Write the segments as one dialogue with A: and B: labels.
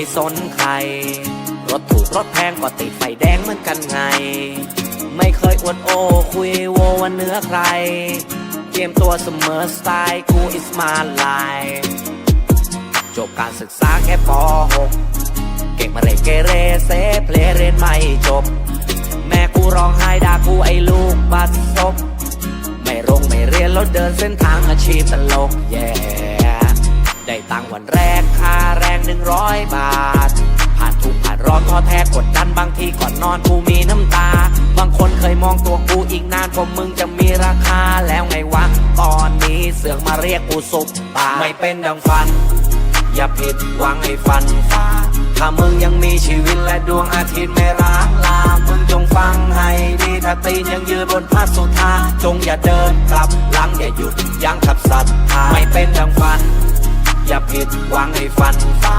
A: ไม่สนใคร รถถูกรถแพงก็ติดไฟแดงเหมือนกันไง ไม่เคยอวดโอ้คุยโวว่าเหนื้อใครเกมตัวเสมอสไตล์กู is my life จบการศึกษาแค่ป .6 เก่งมาเรเกเรเซเพลเรียนไม่จบ แม่กูร้องไห้ด่ากูไอ้ลูกบัดซบไม่รงไม่เรียนแล้วเดินเส้นทางอาชีพตลกแย่ได้ตังค์วันแรกค่าแร หนึ่งร้อยบาท ผ่านทุกผ่านร้อนท้อแท้กดดันบางทีก่อนนอนกูมีน้ำตา บางคนเคยมองตัวกูอีกนานกว่ามึงจะมีราคาแล้วไงวะ ตอนนี้เสือกมาเรียกกูสุปตาไม่เป็นดังฝัน อย่าผิดหวังให้ฝันฟ้าถ้ามึงยังมีชีวิตและดวงอาทิตย์ไม่ร้างลา มึงจงฟังให้ดีถ้าตีนยังยืนบนพระสุธาจงอย่าเดินกลับหลัง หวังให้ฝันฟ้า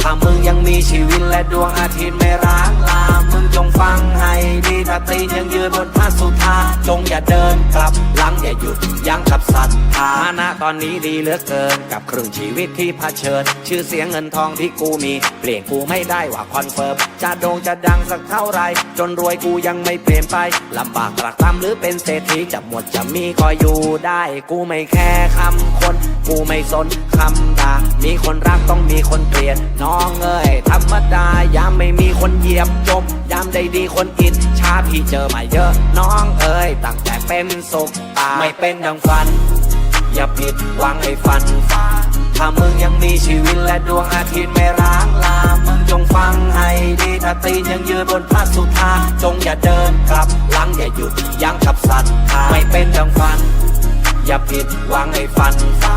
A: ถ้ามึงยัง มีชีวิตและดวงอาทิตย์ไม่ร้างลา มึงจงฟังให้ดีถ้าตีนยังยืนบนพระสุธาจงอย่าเดินกลับหลังอย่าหยุดยั้งขับสัตว์ฐานะตอนนี้ดีเหลือเกิน กับครึ่งชีวิตที่เผชิญ ชื่อเสียงเงินทองที่กูมี เปลี่ยนกูไม่ได้ว่าคอนเฟิร์มจะโด่งจะดังสักเท่าไรจนรวยกูยังไม่เปลี่ยนไปลำบากตรากตรำหรือเป็นเศรษฐีจะหมดจะมีก็อยู่ได้ กูไม่แค่คำคน กูไม่สนคำด่ามีคนรักต้องมีคนเกลียดน้องเอ้ยธรรมดายามไม่มีคนเหยียบจมยามได้ดีคนอิจฉาพี่เจอมาเยอะน้องเอ้ยตั้งแต่เป็นสุขตาไม่เป็นดังฝัน อย่าผิดหวังให้ฝันฟ้าถ้ามึงยังมีชีวิตและดวงอาทิตย์ไม่ร้างลา มึงจงฟังให้ดีถ้าตีนยังยืนบนพระสุธาจงอย่าเดินกลับหลังอย่าหยุดยั้งกับสัตว์ไม่เป็นดังฝัน อย่าผิดหวังให้ฝันฟ้า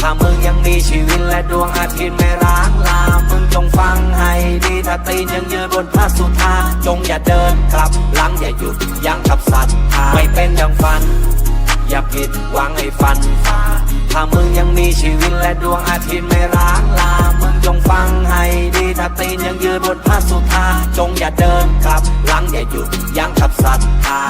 A: ถ้ามึงยังมีชีวิตและดวงอาทิตย์ไม่ร้างลา มึงจงฟังให้ดีถ้าตีนยังยืนบนพระสุธา จงอย่าเดินกลับหลังอย่าหยุดยั้งกับสัตว์ไม่เป็นดังฝัน อย่าผิดหวังให้ฝันฟ้าถ้ามึงยังมีชีวิตและดวงอาทิตย์ไม่ร้างลา มึงจงฟังให้ดีถ้าตีนยังยืนบนพระสุธา จงอย่าเดินกลับหลังอย่าหยุดยั้งกับศรัทธา